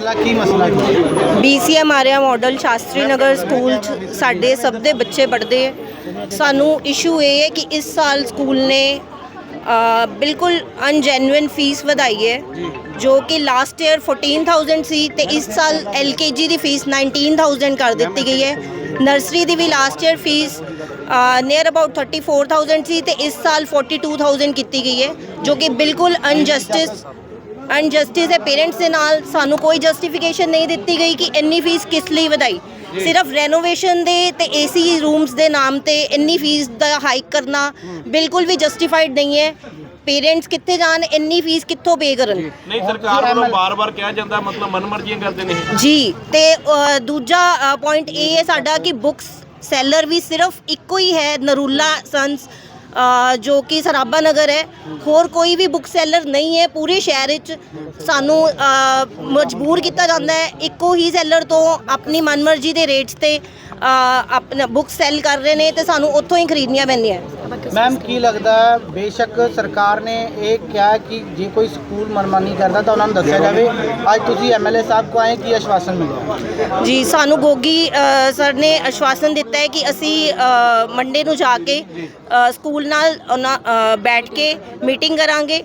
ਮਸਲਾ ਕੀ ਮਸਲਾ ਕੀ BCM Arya Model Shastri Nagar School 'ਚ। ਸਾਡੇ ਸਭ ਦੇ ਬੱਚੇ ਪੜ੍ਹਦੇ ਹੈ ਸਾਨੂੰ ਇਸ਼ੂ ਇਹ ਹੈ ਕਿ ਇਸ ਸਾਲ ਸਕੂਲ ਨੇ ਅ, ਬਿਲਕੁਲ ਅਨਜੈਨੂਇਨ ਫੀਸ ਵਧਾਈ ਹੈ। ਜੋ। ਕਿ ਲਾਸਟ ਈਅਰ 14000 ਸੀ ਤੇ ਇਸ ਸਾਲ ਐਲਕੇਜੀ ਦੀ ਫੀਸ 19000 ਕਰ ਦਿੱਤੀ ਗਈ ਹੈ। ਨਰਸਰੀ ਦੀ ਵੀ last year fee near about 34000 ਸੀ ਤੇ ਇਸ ਸਾਲ 42000 ਕੀਤੀ ਗਈ ਹੈ ਜੋ ਕਿ ਬਿਲਕੁਲ ਅਨਜਸਟਿਸ ਅਨਜਸਟਿਸ ਹੈ ਪੇਰੈਂਟਸ ਦੇ ਨਾਲ ਸਾਨੂੰ ਕੋਈ ਜਸਟੀਫਿਕੇਸ਼ਨ ਨਹੀਂ ਦਿੱਤੀ ਗਈ ਕਿ ਇੰਨੀ ਫੀਸ ਕਿਸ ਲਈ ਵਧਾਈ। ਸਿਰਫ ਰੈਨੋਵੇਸ਼ਨ ਦੇ ਤੇ ਏਸੀ ਰੂਮਸ ਦੇ ਨਾਮ ਤੇ ਇੰਨੀ ਫੀਸ ਦਾ ਹਾਈਕ ਕਰਨਾ ਬਿਲਕੁਲ ਵੀ ਜਸਟੀਫਾਈਡ ਨਹੀਂ ਹੈ। ਪੇਰੈਂਟਸ ਕਿੱਥੇ ਜਾਣ ਇੰਨੀ ਫੀਸ ਕਿੱਥੋਂ ਪੇ ਕਰਨ? ਨਹੀਂ ਸਰਕਾਰ ਵੱਲੋਂ ਬਾਰ-ਬਾਰ ਕਿਹਾ ਜਾਂਦਾ ਮਤਲਬ ਮਨਮਰਜ਼ੀਆਂ ਕਰਦੇ ਨੇ। ਜੀ ਤੇ ਅ, ਦੂਜਾ ਪੁਆਇੰਟ ਇਹ ਹੈ ਸਾਡਾ ਕਿ ਬੁੱਕਸ ਸੈਲਰ ਵੀ ਸਿਰਫ ਇੱਕੋ ਹੀ ਹੈ ਨਰੂਲਾ ਸੰਸ ਜੋ ਕਿ ਸਰਾਬਾ ਨਗਰ ਹੈ। ਹੋਰ ਕੋਈ ਵੀ ਬੁੱਕ ਸੈਲਰ ਨਹੀਂ ਹੈ। ਪੂਰੇ ਸ਼ਹਿਰ ਵਿੱਚ ਸਾਨੂੰ ਮਜਬੂਰ ਕੀਤਾ ਜਾਂਦਾ ਹੈ। ਇੱਕੋ ਹੀ ਸੈਲਰ ਤੋਂ ਆਪਣੀ ਮਨਮਰਜ਼ੀ ਦੇ ਰੇਟਸ ਤੇ ਆਪਣਾ ਬੁੱਕ ਸੈਲ ਕਰ ਰਹੇ ਨੇ ਤੇ ਸਾਨੂੰ ਉੱਥੋਂ ਹੀ ਖਰੀਦਣੀਆਂ ਪੈਂਦੀਆਂ। ਮੈਮ ਕੀ ਲੱਗਦਾ ਹੈ, ਬੇਸ਼ੱਕ ਸਰਕਾਰ ਨੇ ਇਹ ਕਿਹਾ ਕਿ ਜੇ ਕੋਈ ਸਕੂਲ ਮਨਮਾਨੀ ਕਰਦਾ ਤਾਂ ਉਹਨਾਂ ਨੂੰ ਦੱਸਿਆ ਜਾਵੇ। ਅੱਜ ਤੁਸੀਂ ਐਮਐਲਏ ਸਾਹਿਬ ਕੋ ਆਏ ਕੀ ਆਸ਼ਵਾਸਨ ਮਿਲਿਆ? ਜੀ ਸਾਨੂੰ ਗੋਗੀ ਅ, ਸਰ ਨੇ ਆਸ਼ਵਾਸਨ ਦਿੱਤਾ ਹੈ ਕਿ ਅਸੀਂ ਮੰਡੇ ਨੂੰ ਜਾ ਕੇ ਅ, ਸਕੂਲ ਨਾਲ ਉਹਨਾਂ, ਅ, ਬੈਠ ਕੇ ਮੀਟਿੰਗ ਕਰਾਂਗੇ।